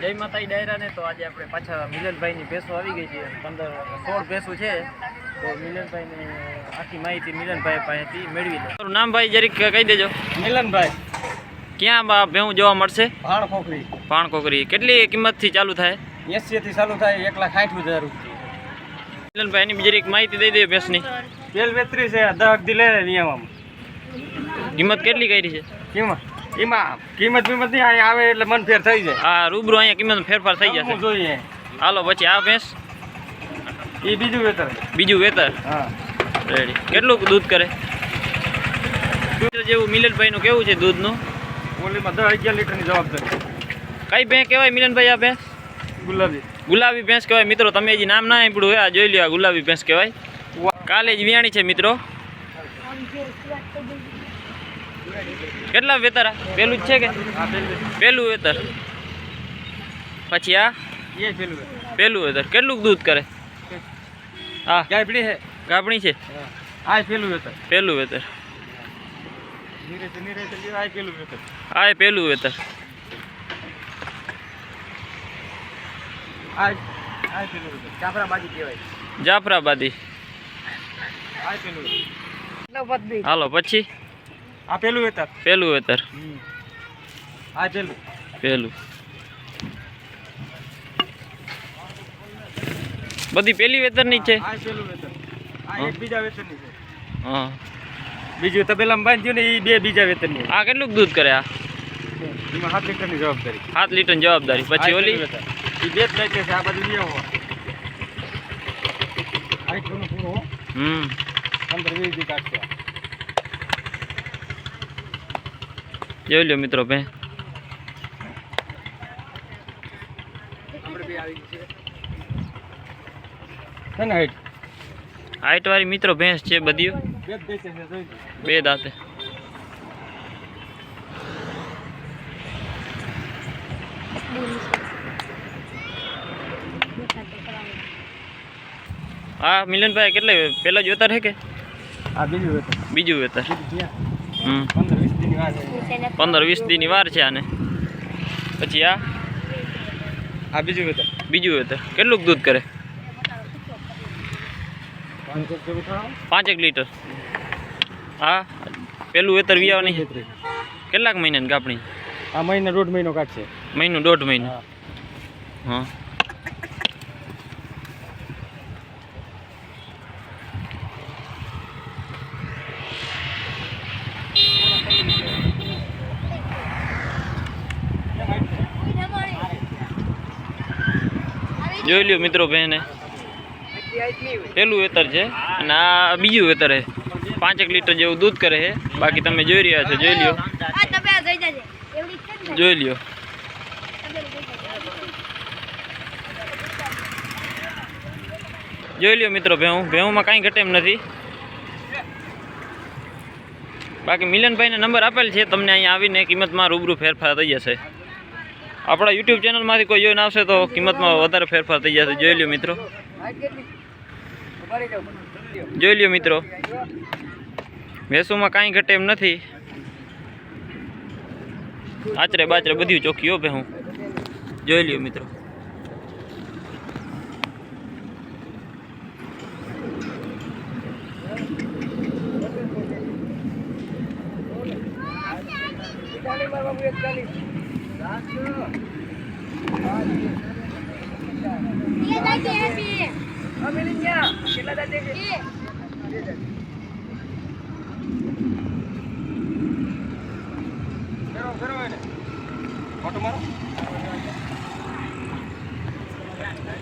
જય માતાજી ડાયરાને તો આજે આપણે પાછા મિલનભાઈની ભેંસો આવી ગઈ છે. પંદર સોળ ભેંસો છે. તો મિલનભાઈને આખી માહિતી મિલનભાઈ પાસેથી મેળવી લે. તારું નામ ભાઈ જરીક કહી દેજો. મિલનભાઈ. ક્યાં બા ભેહું જોવા મળશે? ભાણ ખોખરી. પાણ કોકરી કેટલી કિંમતથી ચાલુ થાય? એસી થી ચાલુ થાય એક લાખ સાઠ હજાર રૂપિયા. મિલનભાઈ એની જરીક માહિતી દઈ દે ભેંસની. તેલ વેતરી છે દહક દી લે નિયમમાં. કિંમત કેટલી કરી છે? કિંમત એમાં કિંમત બિંમત નહીં આવે એટલે મન ફેર થઈ જાય. હા રૂબરૂ અહીંયા કિંમત ફેરફાર થઈ જશે. જોઈએ. હાલો પછી આ ભેંસ. એ બીજું વેતર. બીજું વેતર? હા. રેડી કેટલું દૂધ કરે? જેવું મિલનભાઈનું કેવું છે દૂધનું? ઓલીમાં દસ અગિયાર લીટરની જવાબદારી કઈ ભેંસ કહેવાય મિલનભાઈ આ ભેંસ? ગુલાબી. ગુલાબી ભેંસ કહેવાય. મિત્રો તમે હજી નામ ના આપ્યું હોય આ જોઈ લ્યો આ ગુલાબી ભેંસ કહેવાય. કાલે જ વિયાણી છે મિત્રો. કેટલા વેતર? આ પેલું જ છે કે? હા પેલું પેલું વેતર. પછી આ? એ પેલું વેતર. કેટલું દૂધ કરે? હા. ગાભણી છે. આ પેલું વેતર. પેલું વેતર. નીરે છે આ પેલું વેતર. એ પેલું વેતર. આ આ પેલું વેતર. જાફરાબાદી કહેવાય. જાફરાબાદી. આ પેલું વેતર. હાલો પછી? આ પેલું વેતર પેલું વેતર આ પેલું પેલું બધી પેલી વેતરની જ છે આ પેલું વેતર આ એક બીજા વેતરની છે હા બીજું તબેલામાં બાંધ્યું ને એ બે બીજા વેતનની આ કેટલું દૂધ કરે આ એમાં સાત લીટરની જવાબદારી સાત લીટર જવાબદારી પછી આ ઓલી પેલું વેતર. ઈ બે જ લાગે છે આ બાજુ લઈ આવો આ એક પૂરું પૂરું હો. હમ પંદર વીસ દી કાઢશે આ. જોઈ લો મિત્રો ભે. હાઈટ વાળી મિત્રો ભેંસ છે બધી. બે દાંતે. હા મિલનભાઈ કેટલે પેલા જ રહે કે? બીજું વેતર બીજું વેતર હમ. પંદર વીસ દીની વાર છે આને. પછી આ? આ બીજું વેતર. બીજું વેતર. કેટલું દૂધ કરે? પાંચેક લીટર. હા? પેલું વેતર વિયાવાની કેટલાક મહિનાની કાપણી? આ મહિને દોઢ મહિનો કાઢશે. મહિનો દોઢ મહિનો. હા. જોઈ લ્યો મિત્રો બહેને પેલું વેતર છે અને આ બીજું વેતર છે. પાંચેક લીટર જેવું દૂધ કરે છે. બાકી તમે જોઈ રહ્યા છો, જોઈ લ્યો. જોઈ લ્યો. જોઈ લ્યો મિત્રો ભેહું. ભેહુંમાં કાંઈ ઘટે એમ નથી. બાકી મિલનભાઈને નંબર આપેલ છે. તમને અહીંયા આવીને કિંમતમાં રૂબરૂ ફેરફાર થઈ જશે. આપણા યુટ્યુબ ચેનલમાંથી કોઈ જોઈને આવશે તો કિંમતમાં વધારે ફેરફાર થઈ જશે. જોઈ લ્યો મિત્રો. જોઈ લ્યો મિત્રો. ભેંસોમાં કાંઈ ઘટે એમ નથી. આચરે બાચરે બધું ચોખ્ખી હો ભેહું. જોઈ લ્યો મિત્રો. ફેરવો,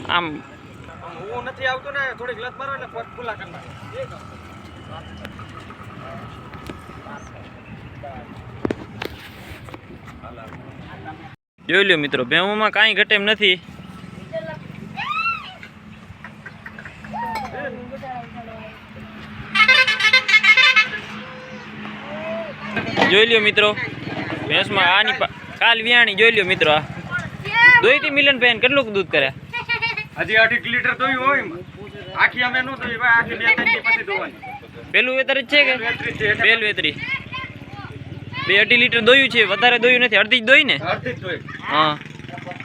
આમ હું નથી આવતો ને થોડીક લત મારો એટલે ખુલ્લા કરી નાખો. જોઈ લ્યો મિત્રો ભેહુંમાં કાંઈ ઘટે એમ નથી. જોઈ લ્યો મિત્રો ભેંસમાં આની કાલ વિયાણી જોઈ લ્યો મિત્રો આ. દોઈથી મિલન બેન કેટલું દૂધ કરે? હજી અઢી લીટર દોયું હોય આખી અમે નો દોઈ આખી બે ત્રણ પછી દોવાની. પેલું વેતર જ છે કે? બેલ વેતરી. બે અઢી લીટર દોયું છે વધારે દોયું નથી અડધી જ દોઈ ને? હા.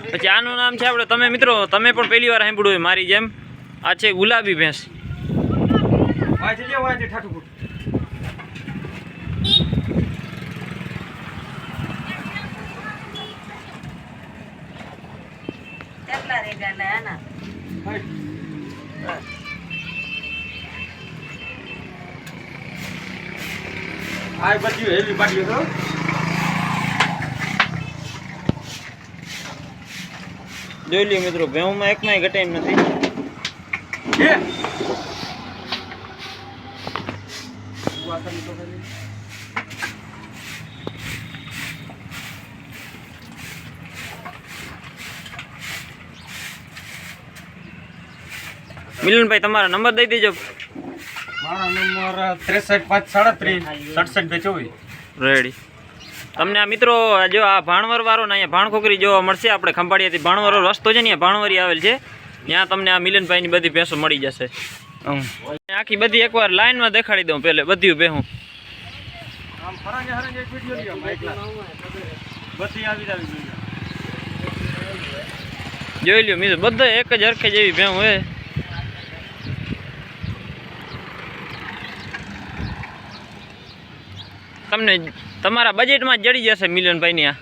પછી આનું નામ છે આપણે તમે મિત્રો તમે પણ પહેલી વાર સાંભળ્યું હોય મારી જેમ. આ છે ગુલાબી ભેંસ. કેટલા રેગા ને આના આ બધી હેવી પાડીઓ તો જોઈ લ્યો મિત્રો ભેહુંમાં એકમાંય ઘટે એમ નથી મિલનભાઈ તમારા નંબર દઈ દેજો. મારો નંબર ત્રેસઠ પાંચ સાડત્રીસ સડસઠ બે ચોવીસ. રેડી. તમને આ મિત્રો જો આ ભાણવર વાળો ને અહીંયા ભાણખોકરી જોવા મળશે આપણે ખંભાળીયાથી. ભાણવર રસ્તો છે ને ભાણવરી આવેલ છે. ત્યાં તમને આ મિલનભાઈની બધી ભેંસો મળી જશે. આખી બધી એકવાર લાઈનમાં દેખાડી દઉં પહેલે બધી ભેહું જોઈ લ્યો મિત્રો બધા એક જ હરખે જેવી ભેહું હોય. તમને તમારા બજેટમાં જડી જશે મિલનભાઈની આ.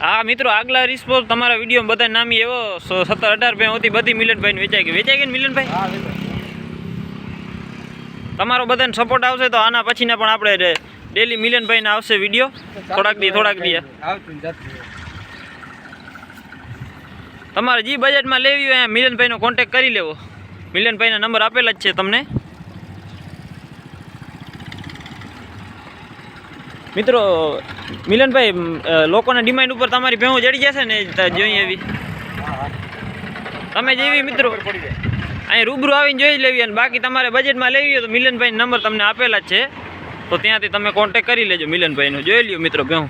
હા મિત્રો આગલા રિસ્પોન્સ તમારા વીડિયો બધા નામી એવો સત્તર અઢાર રૂપિયા હતી બધી મિલનભાઈને વેચાઈ ગઈ. વેચાઈ ગઈ ને મિલનભાઈ? તમારો બધાને સપોર્ટ આવશે તો આના પછીના પણ આપણે ડેલી મિલનભાઈને આવશે વીડિયો. થોડાક દી થોડાક દી તમારે જે બજેટમાં લેવી હોય મિલનભાઈનો કોન્ટેક કરી લેવો. મિલનભાઈના નંબર આપેલા જ છે તમને. મિત્રો મિલનભાઈ લોકોના ડિમાન્ડ ઉપર તમારી ભેહું જડી જશે ને જોઈએ એવી તમે જેવી મિત્રો અહીંયા અહીં રૂબરૂ આવીને જોઈ લેવી અને બાકી તમારે બજેટમાં લેવી હોય તો મિલનભાઈ નંબર તમને આપેલા જ છે. તો ત્યાંથી તમે કોન્ટેક કરી લેજો મિલનભાઈનો. જોઈ લ્યો મિત્રો ભેહું.